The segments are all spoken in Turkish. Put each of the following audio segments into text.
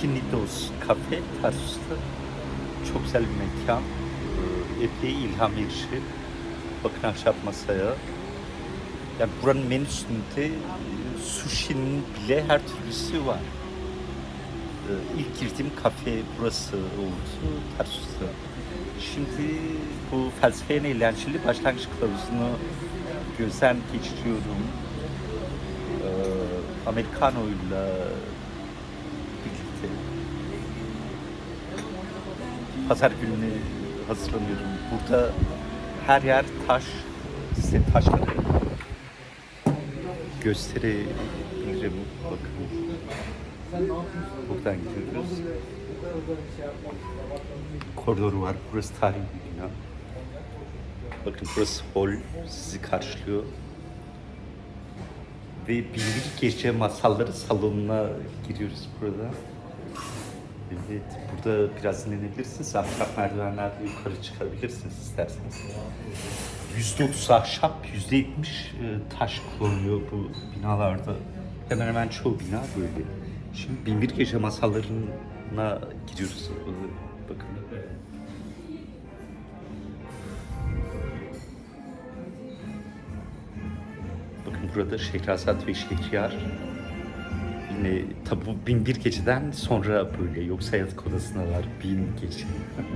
Kinidos Cafe Tarsus'ta. Çok güzel bir mekan. Ee, Epey ilham verici. Bakın ahşap masaya. Yani buranın menüsünde e, sushi'nin bile her türlüsü var. Ee, İlk girdiğim kafe burası oldu Tarsus'ta. Şimdi bu felsefeyle eğlenceli başlangıç kılavuzunu gözden geçiriyorum. Ee, pazar gününe hazırlanıyorum. Burada her yer taş, size taşları gösterebilirim. Bakın. Buradan gidiyoruz. Koridoru var. Burası tarihi bir bina. Bakın burası hol. Sizi karşılıyor. Ve binbir gece masalları salonuna giriyoruz burada. Evet, burada biraz dinlenebilirsiniz. Ahşap merdivenlerle yukarı çıkabilirsiniz isterseniz. %30 ahşap, %70 e, taş kullanılıyor bu binalarda. Hemen hemen çoğu bina böyle. Şimdi Binbir Gece masallarına gidiyoruz. Bakın. Bakın burada Şehrazat ve Şehriyar yine tabi bu bin bir geceden sonra böyle yoksa yatak odasında var bin gece.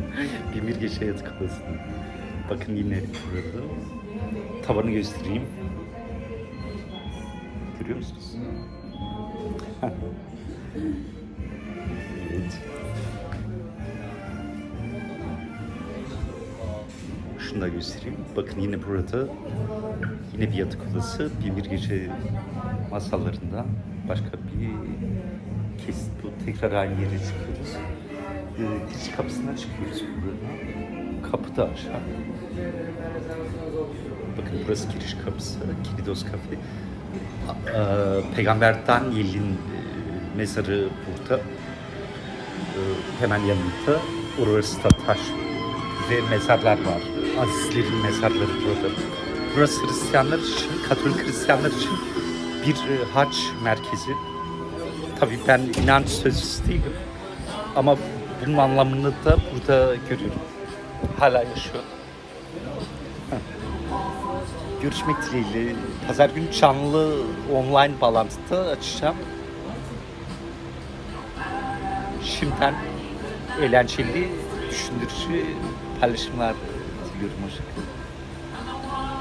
bin bir gece yatak odasında. Bakın yine burada. Tavanı göstereyim. Görüyor musunuz? Şunu da göstereyim. Bakın yine burada yine bir yatak odası. Bir bir gece masallarında başka bir kesit bu. Tekrar aynı yere çıkıyoruz. Ee, giriş kapısına çıkıyoruz burada. Kapı da aşağı. Bakın burası giriş kapısı. Kilidos Cafe. Ee, Peygamber Daniel'in e, mezarı burada. Ee, hemen yanında. Orası da taş ve mezarlar var. Azizlerin mezarları burada. Burası Hristiyanlar için, Katolik Hristiyanlar için bir e, hac merkezi. Tabii ben inanç sözcüsü değilim. Ama bunun anlamını da burada görüyorum. Hala yaşıyor. Görüşmek dileğiyle. Pazar günü canlı online bağlantıda açacağım. Şimdiden eğlenceli, düşündürücü paylaşımlar diliyorum. Hoşçakalın.